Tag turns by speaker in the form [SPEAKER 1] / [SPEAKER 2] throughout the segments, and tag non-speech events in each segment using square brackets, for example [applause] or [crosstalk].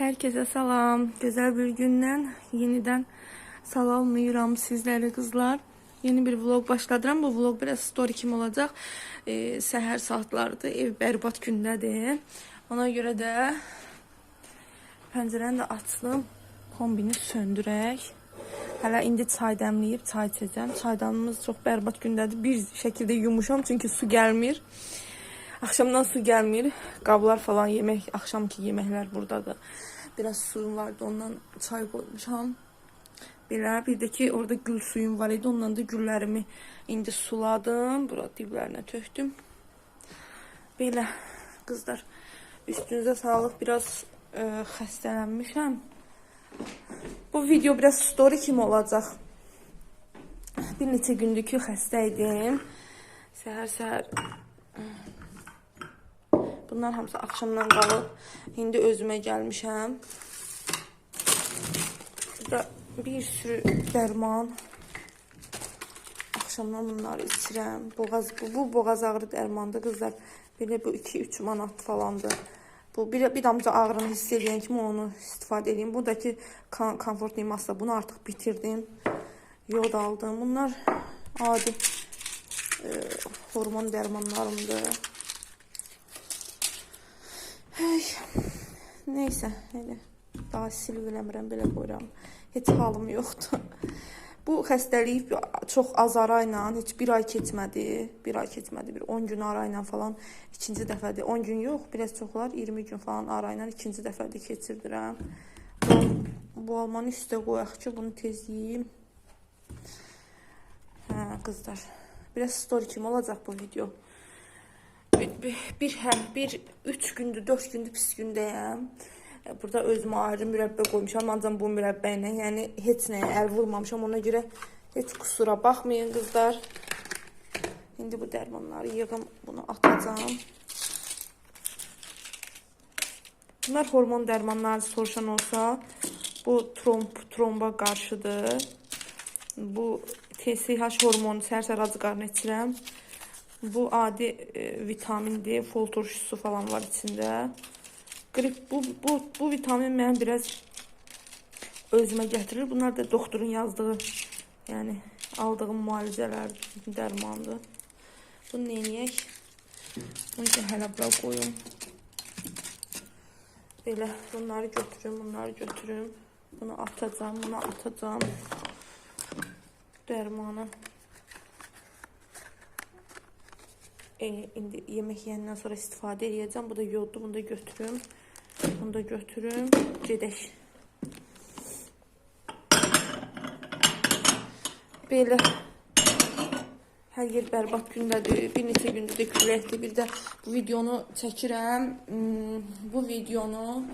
[SPEAKER 1] Herkese selam. Güzel bir günden yeniden salamlayıram sizleri kızlar. Yeni bir vlog başladıram. Bu vlog biraz story kim olacak. Ee, səhər saatlardır. Ev berbat gündədir. Ona göre de pəncərəni də açdım. Kombini söndürək. Hələ indi çay dəmləyib çay içəcəm. Çaydanımız çox berbat gündədir. Bir şəkildə yumuşam çünkü su gəlmir. Akşamdan su gelmir. Qablar falan yemek, akşamki yemekler buradadır. Biraz suyum vardı ondan çay koymuşam. Belə bir də ki orada gül suyum var idi. Ondan da güllərimi indi suladım. Bura diblərinə tökdüm. Belə qızlar üstünüzə sağlıq. Biraz e, xəstələnmişəm. Bu video biraz story kimi olacaq. Bir neçə gündür ki xəstə idim. Səhər-səhər Bunlar hamısı akşamdan qalıb. İndi özümə gəlmişəm. Burada bir sürü dərman. Axşamdan bunları içirəm. Boğaz bu, bu boğaz ağrı dərmandır qızlar. Belə bu 2-3 manat falandır. Bu bir, bir damcı ağrını hiss edən kimi onu istifadə edeyim. Bu da ki kan, komfort limasla bunu artıq bitirdim. Yod aldım. Bunlar adi e, hormon dərmanlarımdır. Ay, neysə, elə daha silv eləmirəm, belə qoyuram. Heç halım yoxdur. Bu xəstəlik çox az ara ilə, heç bir ay keçmədi. Bir ay keçmədi, bir 10 gün ara ilə falan ikinci dəfədir. 10 gün yox, biraz çoxlar 20 gün falan ara ilə ikinci dəfədir keçirdirəm. Bu, bu almanı üstə qoyaq ki, bunu tez yeyim. Hə, qızlar. Biraz story kimi olacaq bu video bir, bir, hə, bir üç gündür, dört gündür pis gündəyəm. Burada özümə ayrı mürəbbə qoymuşam, ancaq bu mürəbbə ilə, yəni heç nəyə əl vurmamışam. Ona görə heç kusura baxmayın qızlar. İndi bu dərmanları yığım, bunu atacağım. Bunlar hormon dərmanları soruşan olsa, bu tromb, tromba qarşıdır. Bu TSH hormonu sər-sər acı qarnı içirəm. Bu adi e, vitamin D, fol turşusu falan var içinde. Grip bu bu bu vitamin mən biraz özümə gətirir. Bunlar da doktorun yazdığı, yəni aldığım müalicələr, dərmandır. Bunu neyək? Bunu da hələ bura qoyum. Belə bunları götürüm, bunları götürüm. Bunu atacağım, bunu atacağım. Dərmanı. E, indi yemek yiyenden sonra istifade edeceğim. Bu da yoddu. Bunu da götürüm. Bunu da götürüm. Gedək. Belə hər yer bərbad gündədir. Bir neçə gündür də küləkdir. Bir də bu videonu çəkirəm. Hmm, Bu videonu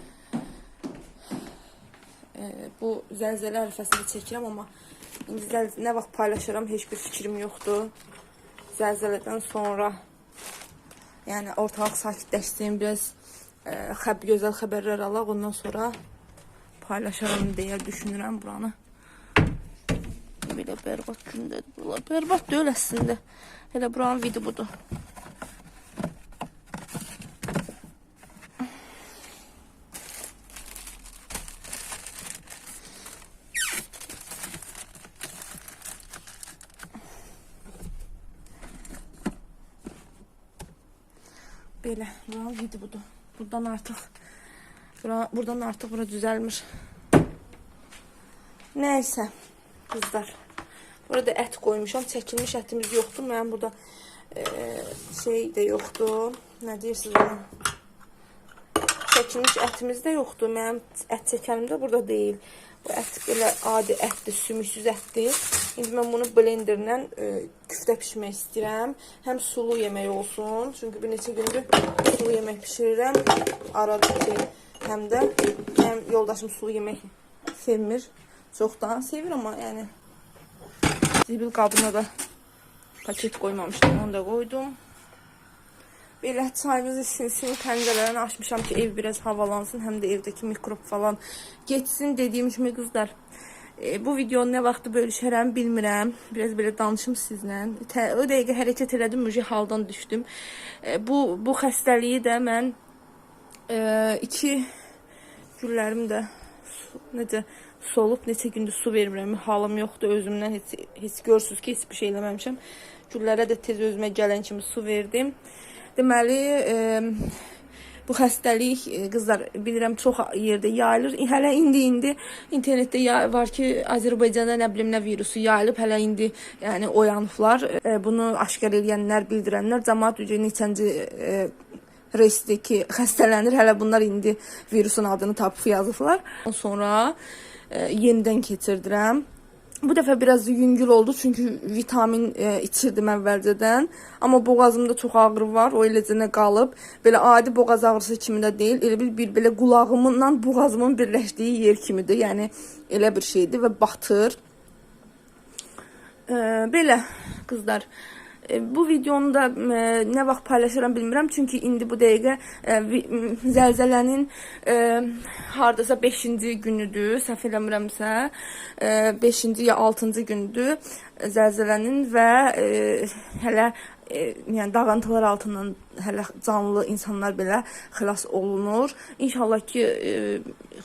[SPEAKER 1] e, bu zəlzələ ərəfəsində çəkirəm, amma indi nə vaxt paylaşıram heç bir fikrim yoxdur. Zəlzələdən sonra yani ortalık sakitleşsin, biraz e, xəb gözəl xəbərlər ondan sonra paylaşaram deyə düşünürəm buranı. Belə berbat gündədir. Bula berbat deyil əslində. Buranın vidi budur. Böyle buranın vidi budur. Buradan bura, buradan artık bura düzelmiş. Neyse kızlar. Burada et koymuşam. Çekilmiş etimiz yoktu. Ben burada e, şey de yoktu. Ne deyirsiniz ona? Çekilmiş etimiz de yoktu. Benim et çekenim de burada değil. Bu et belə adi ətdir, sümüksüz ətdir. İndi mən bunu blenderlə e, küftə bişirmək istəyirəm. Həm sulu yemək olsun, çünki bir neçə gündür sulu yemək bişirirəm. Arada ki, həm də həm yoldaşım sulu yemək sevmir. Çoxdan sevir amma yəni zibil qabına da paket qoymamışdım, onu da qoydum. Belə çayımız isinsin, pəncərələrini açmışam ki, ev biraz havalansın, həm də evdəki mikrop falan geçsin dediyim kimi qızlar. E, bu videonu nə vaxtı bölüşərəm bilmirəm. Biraz belə danışım sizlə. Tə, o dəqiqə hərəkət elədim, müjə haldan düşdüm. E, bu bu xəstəliyi də mən 2 e, Güllərim də necə solub, neçə gündür su vermirəm. Halım yoxdur özümdən heç heç görürsüz ki, heç bir şey eləməmişəm. Güllərə də tez özümə gələn kimi su verdim. Deməli, e, bu xəstəlik e, qızlar bilirəm çox yerdə yayılır. Hələ indi indi internetdə var ki, Azərbaycanda nə bilim nə virusu yayılıb, hələ indi yəni oyanıblar. E, bunu aşkar edənlər, bildirənlər cəmaət üzrə neçənci e, reysdir ki, xəstələnir. Hələ bunlar indi virusun adını tapıb yazıblar. Sonra yenidən keçirdirəm. Bu dəfə biraz yüngül oldu çünki vitamin e, içirdim əvvəlcədən. Amma boğazımda çox ağrı var. O eləcənə qalıb. Belə adi boğaz ağrısı kimi də deyil. Elə bir, bir belə qulağımla boğazımın birləşdiyi yer kimidir. Yəni elə bir şeydir və batır. Ee, belə qızlar e, bu videonu da e, nə vaxt paylaşıram bilmirəm. Çünki indi bu dəqiqə e, zəlzələnin e, hardasa 5-ci günüdür, səhv eləmirəmsə, 5-ci ya 6-cı gündür zəlzələnin və e, hələ e, yəni dağıntılar altından hələ canlı insanlar belə xilas olunur. İnşallah ki e,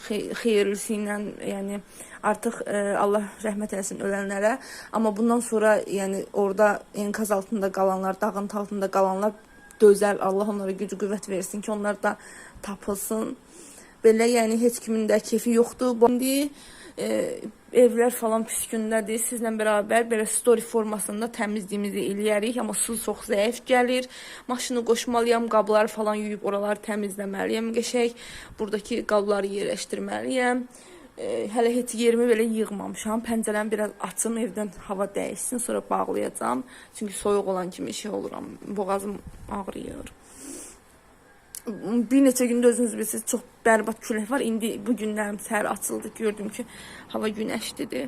[SPEAKER 1] xey- xeyirlisi ilə, yəni artıq e, Allah rəhmət eləsin ölənlərə. Amma bundan sonra yəni orada enkaz altında qalanlar, dağıntı altında qalanlar dözəl. Allah onlara güc qüvvət versin ki, onlar da tapılsın. Belə yəni heç kimin də keyfi yoxdur. İndi e, evlər falan pis gündədir. Sizlə bərabər belə story formasında təmizliyimizi eləyərik, amma su çox zəif gəlir. Maşını qoşmalıyam, qabları falan yuyub oraları təmizləməliyəm. Qəşəng burdakı qabları yerləşdirməliyəm. E, hələ heç yerimi belə yığmamışam. Pəncərəni biraz açım, evdən hava dəyişsin, sonra bağlayacağam. Çünki soyuq olan kimi şey oluram. Boğazım ağrıyır. Bir neçə gündə özünüz bilirsiniz, çox bərbad külək var. İndi bu günlərim səhər açıldı, gördüm ki, hava günəşlidir.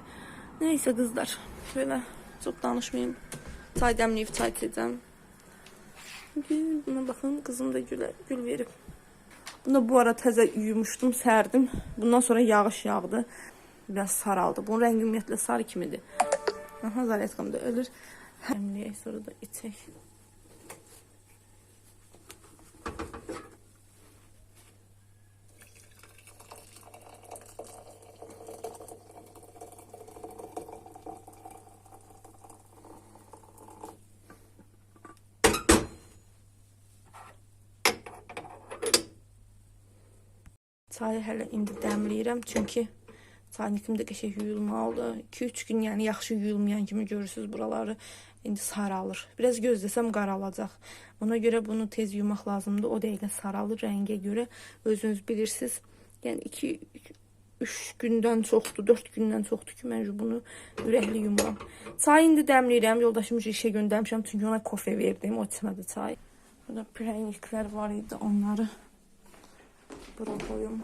[SPEAKER 1] Nəysə qızlar, belə çox danışmayım. Çay dəmləyib çay içəcəm. Buna baxın, qızım da gülə, gül verib. Bunu bu ara təzə yumuşdum, sərdim. Bundan sonra yağış yağdı. Biraz saraldı. Bunun rəngi ümumiyyətlə sarı kimidir. Aha, zaryadkam da ölür. Həmliyək, sonra da içək. Çayı hələ indi dəmləyirəm çünki çaynikim də qəşəng yuyulmalıdır. 2-3 gün yəni yaxşı yuyulmayan kimi görürsüz buraları indi saralır. Biraz gözləsəm qaralacaq. Ona görə bunu tez yumaq lazımdır. O dəqiqə saralır rəngə görə. Özünüz bilirsiniz. Yəni 2 3 gündən çoxdur, 4 gündən çoxdur ki, mən bunu ürəkli yumuram. Çay indi dəmləyirəm. Yoldaşım işə göndərmişəm çünki ona kofe verdim. O içmədi çay. Burada prəniklər var idi. Onları bura koyum.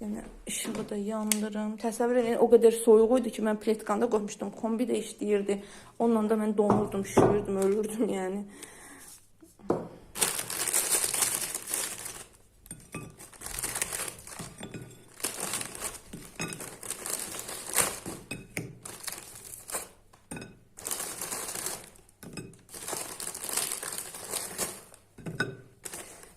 [SPEAKER 1] Dənə işığı da yandırım. Təsəvvür edin, o qədər soyuq idi ki, mən pletkanda qoymuşdum. Kombi də işləyirdi. Onunla da mən donurdum, şişirirdim, ölürdüm yəni.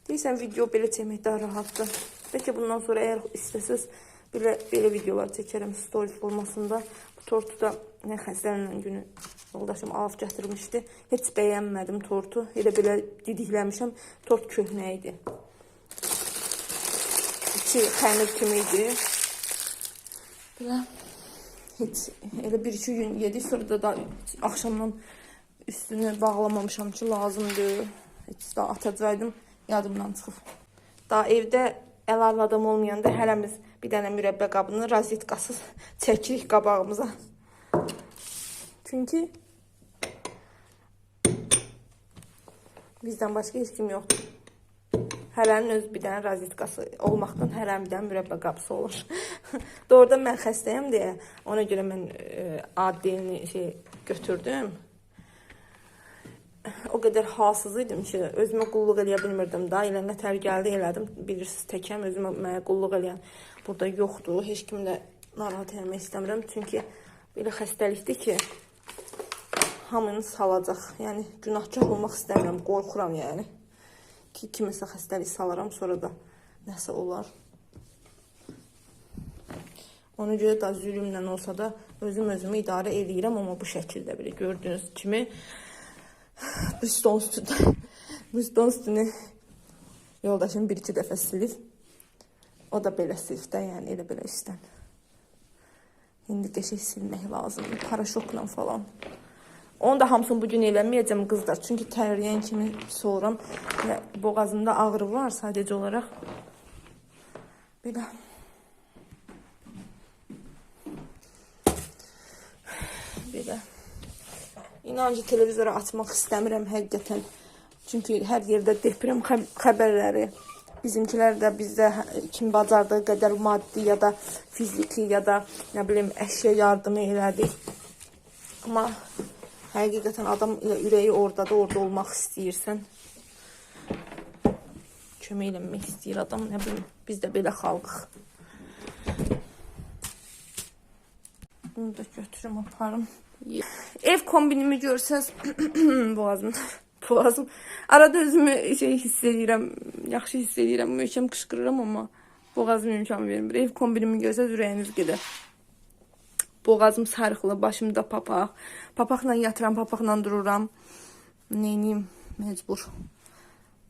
[SPEAKER 1] Deyirsən video belə çəkmək daha rahatdır. Bəlkə bundan sonra əgər istəsəz belə belə videolar çəkərəm story formasında. Bu tortu da nə xəstələnən günü yoldaşım alıb gətirmişdi. Heç bəyənmədim tortu. Elə belə didikləmişəm. Tort köhnə idi. İçi xəmir kimi idi. Belə heç elə bir iki gün yedi sonra da, da axşamdan üstünü bağlamamışam ki lazımdır. Heç daha atacaydım yadımdan çıxıb. Daha evdə əlavə adam olmayanda hərəmiz bir dənə mürəbbə qabını rozetkasız çəkirik qabağımıza. Çünki bizdən başqa heç kim yoxdur. Hərənin öz bir dənə rozetkası olmaqdan hərənin bir dənə mürəbbə qabısı olur. [laughs] Doğrudan mən xəstəyəm deyə ona görə mən e, adilini şey götürdüm. [sighs] o qədər halsız idim ki, özümə qulluq eləyə bilmirdim da. Elə nətər gəldi elədim. Bilirsiniz, təkəm özümə mənə qulluq eləyən burada yoxdur. Heç kim də narahat eləmək istəmirəm. Çünki belə xəstəlikdir ki, hamını salacaq. Yəni günahkar olmaq istəmirəm, qorxuram yəni. ki kiməsə xəstəlik salaram, sonra da nəsə olar. Ona görə də zülmlə olsa da özüm özümü idarə edirəm, amma bu şəkildə belə gördüyünüz kimi [laughs] bu stol üstündə bu [laughs] stol üstünü yoldaşım bir iki dəfə silib. O da belə silib də, yəni elə belə işdən. İndi qəşəng silmək lazımdır, paraşokla falan. Onu da hamısını bugün eləməyəcəm qızlar. Çünki tərləyən kimi soğuram boğazımda ağrı var sadəcə olaraq. Belə. İnancı televizora açmaq istəmirəm həqiqətən. Çünki hər yerdə deprem xəb- xəbərləri bizimkilər də bizdə kim bacardığı qədər maddi ya da fiziki ya da nə bilim əşya yardımı elədi. Amma həqiqətən adam ürəyi orada da orada olmaq istəyirsən. Kömək eləmək istəyir adam, nə bilim. Biz də belə xalqıq. Bunu da götürüm aparım. Ev kombinimi görsəz [clears throat] boğazım [laughs] boğazım arada özümü şey hiss edirəm, yaxşı hiss edirəm, möhkəm qışqırıram amma boğazım imkan vermir. Ev kombinimi görsəz ürəyiniz gedər. Boğazım sarıqlı, başımda papaq. Papaqla yatıram, papaqla dururam. Neyniyim? Mecbur.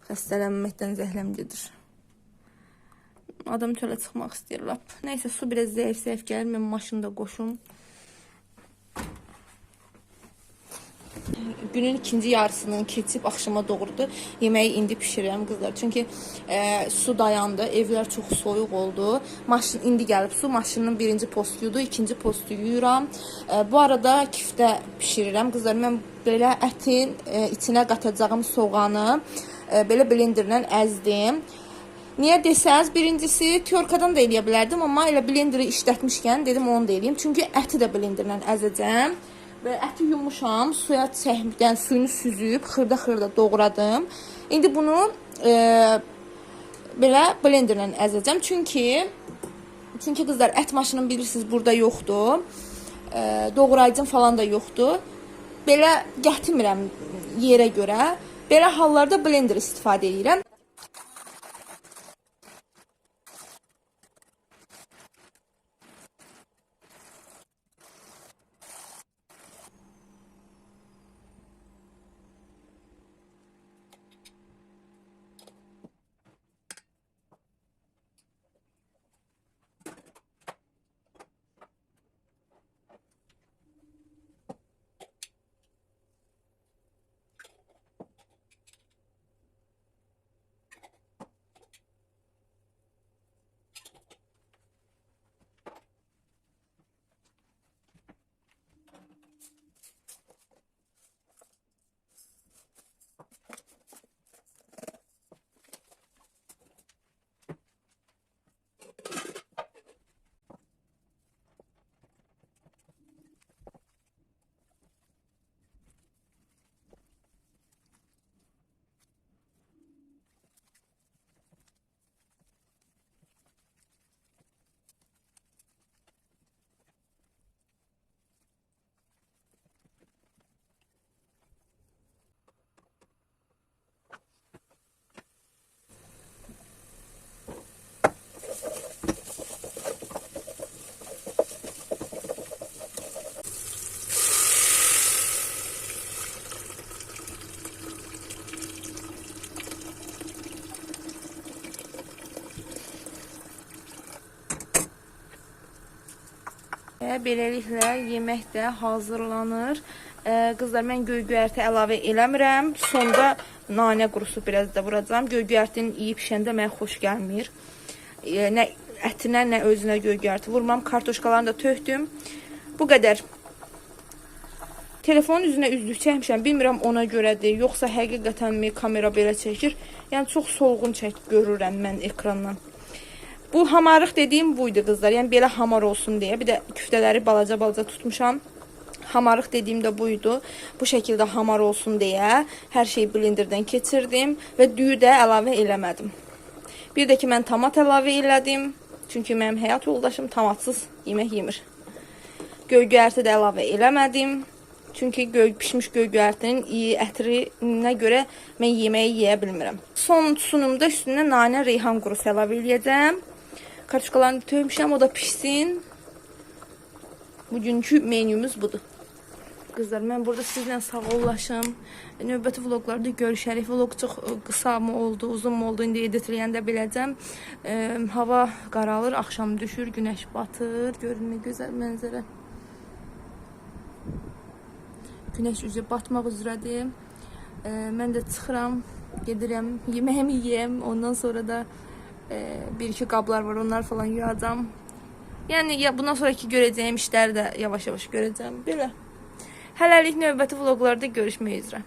[SPEAKER 1] Xəstələnməkdən zəhləm gedir. Adam çölə çıxmaq istəyir lap. Nəysə su biraz zəif-zəif gəlir, mən maşında qoşum. Günün ikinci yarısının keçib axşama doğrudur. Yeməyi indi bişirirəm qızlar. Çünki e, su dayandı, evlər çox soyuq oldu. Maşın indi gəlib su, maşının birinci postuydu, ikinci postu yuyuram. E, bu arada kiftə bişirirəm qızlar. Mən belə ətin e, içinə qatacağım soğanı e, belə blenderlə əzdim. Niyə desəz, birincisi tyorkadan da eləyə bilərdim, amma elə blenderi işlətmişkən dedim onu da eləyim. Çünki əti də blenderlə əzəcəm. Və əti yumuşam, suya çəkdən suyunu süzüb, xırda-xırda doğradım. İndi bunu e, belə blenderlə əzəcəm. Çünki çünki qızlar ət maşının bilirsiniz burada yoxdur. E, doğrayıcım falan da yoxdur. Belə gətirmirəm yerə görə. Belə hallarda blender istifadə edirəm. Və beləliklə yemək də hazırlanır. Ee, qızlar mən göy-göyərti əlavə eləmirəm. Sonda nanə qurusu biraz da vuracağam. Göy-göyərtinin iyi bişəndə mənə xoş gəlmir. Ee, nə ətinə, nə özünə göy-göyərti vurmam. Kartoşkalarını da tökdüm. Bu qədər. Telefonun üzünə üzlük çəkmişəm. Bilmirəm ona görədir, yoxsa həqiqətənmi kamera belə çəkir. Yəni çox solğun çək görürəm mən ekrandan. Bu hamarlıq dediyim buydu qızlar. Yəni belə hamar olsun deyə. Bir də küftələri balaca-balaca tutmuşam. Hamarlıq dediyim də buydu. Bu şəkildə hamar olsun deyə hər şeyi blenderdən keçirdim və düyü də əlavə eləmədim. Bir də ki mən tomat əlavə elədim. Çünki mənim həyat yoldaşım tomatsız yemək yemir. Göygöyərti də əlavə eləmədim. Çünki göy, pişmiş göy göyərtinin ətrinə görə mən yeməyi yeyə bilmirəm. Son sunumda üstünə nanə, reyhan qurusu əlavə edəcəm. Kartuşkalarını töymüşəm, o da pişsin. Bugünkü menyumuz budur. Qızlar, mən burada sizlə sağollaşım. Növbəti vloqlarda görüşərik. Vloq çox ə, qısa mı oldu, uzun mu oldu, indi editləyəndə biləcəm. E, hava qaralır, axşam düşür, günəş batır. Görün nə gözəl mənzərə. Günəş üzə batmaq üzrədir. E, mən də çıxıram, gedirəm, yeməyimi yeyəm. Ondan sonra da e, bir iki qablar var, onlar falan yuyacam. Yəni ya bundan sonraki görəcəyim işləri də yavaş-yavaş görəcəm. Belə. Hələlik növbəti vloqlarda görüşmək üzrə.